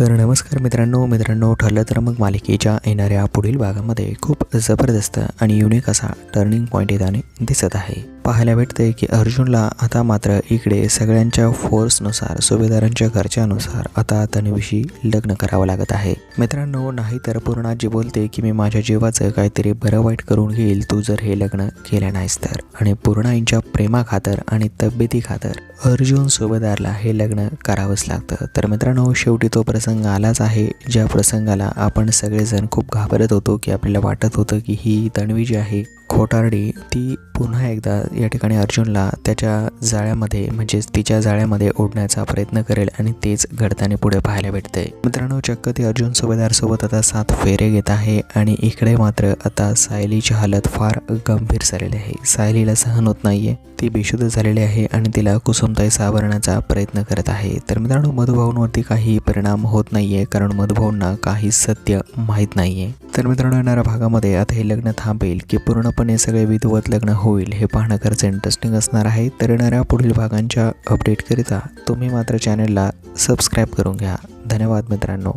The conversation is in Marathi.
तर नमस्कार मित्रांनो मित्रांनो ठरलं तर मग मालिकेच्या येणाऱ्या पुढील भागामध्ये खूप जबरदस्त आणि युनिक असा टर्निंग पॉईंट येताने दिसत आहे. पाहायला भेटते की अर्जुनला आता मात्र इकडे सगळ्यांच्या फोर्सनुसार सुभेदारांच्या घरच्यानुसार आता तन्वीशी लग्न करावं लागत आहे. मित्रांनो नाही तर पूर्णाजी बोलते की मी माझ्या जीवाचं काहीतरी बरं वाईट करून घेईल तू जर हे लग्न केलं नाहीस तर. आणि पूर्णाईंच्या प्रेमाखातर आणि तब्येती खातर अर्जुन सुभेदारला हे लग्न करावंच लागतं. तर मित्रांनो शेवटी तो प्रसंग आलाच आहे ज्या प्रसंगाला आपण सगळेजण खूप घाबरत होतो की आपल्याला वाटत होतं की ही तन्वी जी आहे खोटारडी ती पुन्हा एकदा या ठिकाणी अर्जुनला त्याच्या जाळ्यामध्ये म्हणजेच तिच्या जाळ्यामध्ये ओढण्याचा प्रयत्न करेल आणि तेच घडताना पुढे पाहायला भेटतंय मित्रांनो चक्क ती अर्जुन सुभेदारसोबत आता सात फेरे घेत आहे आणि इकडे मात्र आता सायलीची हालत फार गंभीर झालेली आहे. सायलीला सहन होत नाहीये ती बेशुद्ध झालेली आहे आणि तिला कुसुमताई सावरण्याचा प्रयत्न करत आहे. तर मित्रांनो मधुभाऊंवरती काही परिणाम होत नाहीये कारण मधुभाऊंना काही सत्य माहीत नाहीये. तर मित्रांनो येणाऱ्या भागामध्ये आता हे लग्न थांबेल की पूर्ण पूर्णपणे सगळे विधवत लग्न होईल हे पाहणं खरंच इंटरेस्टिंग असणार आहे. तर येणाऱ्या पुढील भागांच्या अपडेटकरिता तुम्ही मात्र चॅनलला सबस्क्राईब करून घ्या. धन्यवाद मित्रांनो.